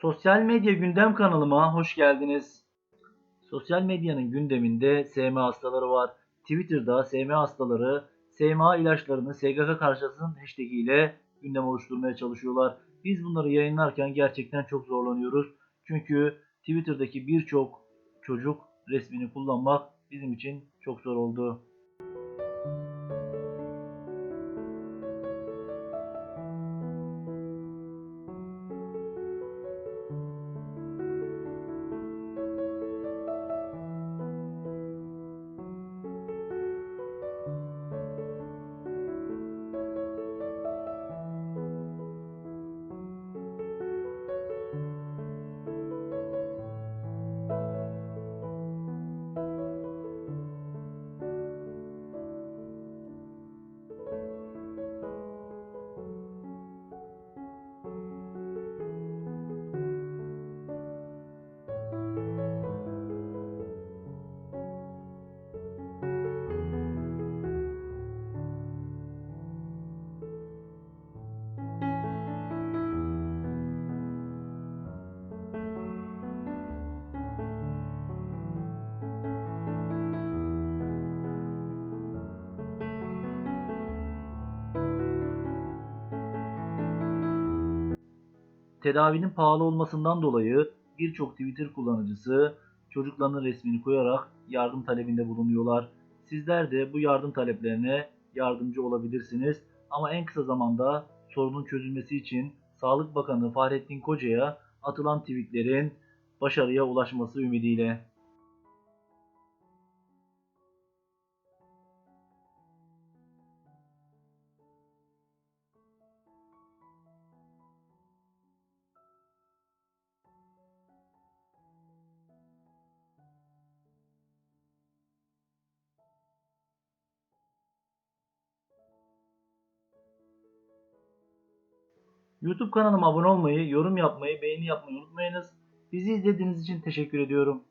Sosyal medya gündem kanalıma hoş geldiniz. Sosyal medyanın gündeminde SMA hastaları var. Twitter'da SMA hastaları SMA ilaçlarını SGK karşısının hashtag ile gündem oluşturmaya çalışıyorlar. Biz bunları yayınlarken gerçekten çok zorlanıyoruz. Çünkü Twitter'daki birçok çocuk resmini kullanmak bizim için çok zor oldu. Tedavinin pahalı olmasından dolayı birçok Twitter kullanıcısı çocuklarının resmini koyarak yardım talebinde bulunuyorlar. Sizler de bu yardım taleplerine yardımcı olabilirsiniz. Ama en kısa zamanda sorunun çözülmesi için Sağlık Bakanı Fahrettin Koca'ya atılan tweetlerin başarıya ulaşması ümidiyle. YouTube kanalıma abone olmayı, yorum yapmayı, beğeni yapmayı unutmayınız. Bizi izlediğiniz için teşekkür ediyorum.